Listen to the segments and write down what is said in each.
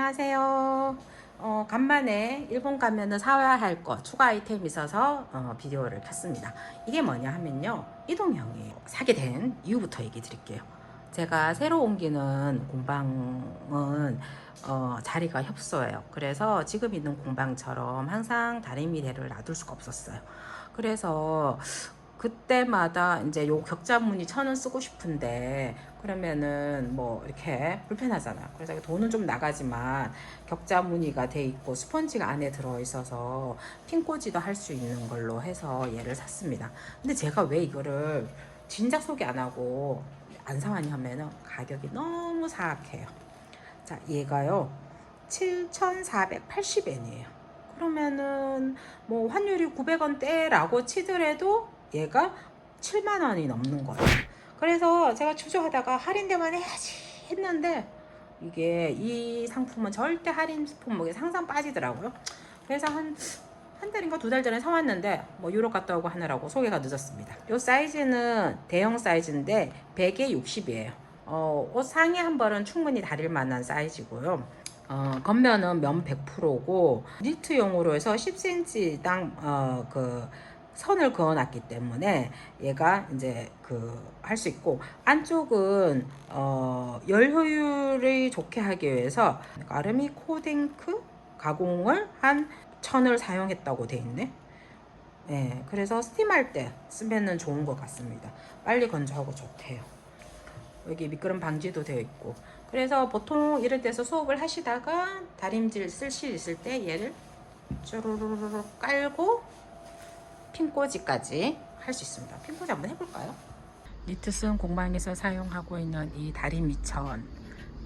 안녕하세요. 어, 간만에 일본 가면은 사와야 할거 추가 아이템 있어서 어, 비디오를 켰습니다. 이게 뭐냐 하면요. 이동형이에요. 사게 된 이유부터 얘기 드릴게요. 제가 새로 옮기는 공방은 어, 자리가 협소해요. 그래서 지금 있는 공방처럼 항상 다리미래를 놔둘 수가 없었어요. 그래서 그때마다 이제 요 격자무늬 천 원 쓰고 싶은데 그러면은 뭐 이렇게 불편하잖아요. 그래서 돈은 좀 나가지만 격자 무늬가 돼 있고 스펀지가 안에 들어 있어서 핀꽂이도 할 수 있는 걸로 해서 얘를 샀습니다. 근데 제가 왜 이거를 진작 소개 안 하고 안 사왔냐면은 가격이 너무 사악해요. 자, 얘가요. 7,480엔이에요. 그러면은 뭐 환율이 900원대라고 치더라도 얘가 7만 원이 넘는 거예요. 그래서 제가 추조하다가 할인되만 해야지 했는데 이게 이 상품은 절대 할인 품목에 상상 빠지더라고요. 그래서 한 한 달인가 두 달 전에 사왔는데 뭐 유럽 갔다 오고 하느라고 소개가 늦었습니다. 이 사이즈는 대형 사이즈인데 100에 60이에요. 어, 옷 상의 한 벌은 충분히 다릴 만한 사이즈고요. 어, 겉면은 면 100%고 니트용으로 해서 10cm당 어, 그 선을 그어놨기 때문에 얘가 이제 그 할 수 있고 안쪽은 어, 열 효율이 좋게 하기 위해서 아르미 코딩크 가공을 한 천을 사용했다고 돼 있네. 예, 그래서 스팀할 때 쓰면은 좋은 것 같습니다. 빨리 건조하고 좋대요. 여기 미끄럼 방지도 되어 있고 그래서 보통 이럴 때서 수업을 하시다가 다림질 쓸 실 있을 때 얘를 쭈루루루루 깔고 핀꽂이까지 할 수 있습니다. 핀꽂이 한번 해볼까요? 니트슨 공방에서 사용하고 있는 이 다리미천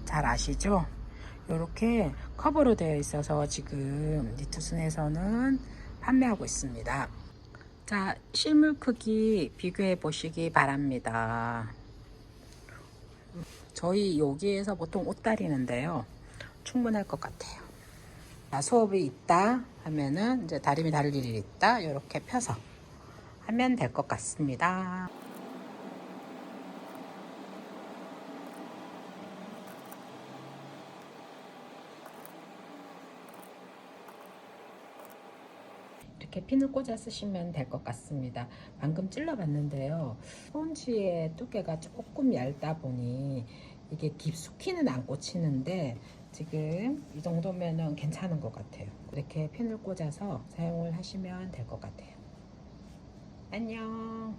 잘 아시죠? 이렇게 커버로 되어 있어서 지금 니트슨에서는 판매하고 있습니다. 자, 실물 크기 비교해 보시기 바랍니다. 저희 여기에서 보통 옷 다리는데요. 충분할 것 같아요. 자, 수업이 있다 하면은 이제 다림이 다를 일이 있다 이렇게 펴서 하면 될 것 같습니다. 이렇게 핀을 꽂아 쓰시면 될 것 같습니다. 방금 찔러 봤는데요. 스펀지의 두께가 조금 얇다 보니 이게 깊숙이는 안 꽂히는데 지금 이 정도면은 괜찮은 것 같아요. 이렇게 핀을 꽂아서 사용을 하시면 될 것 같아요. 안녕.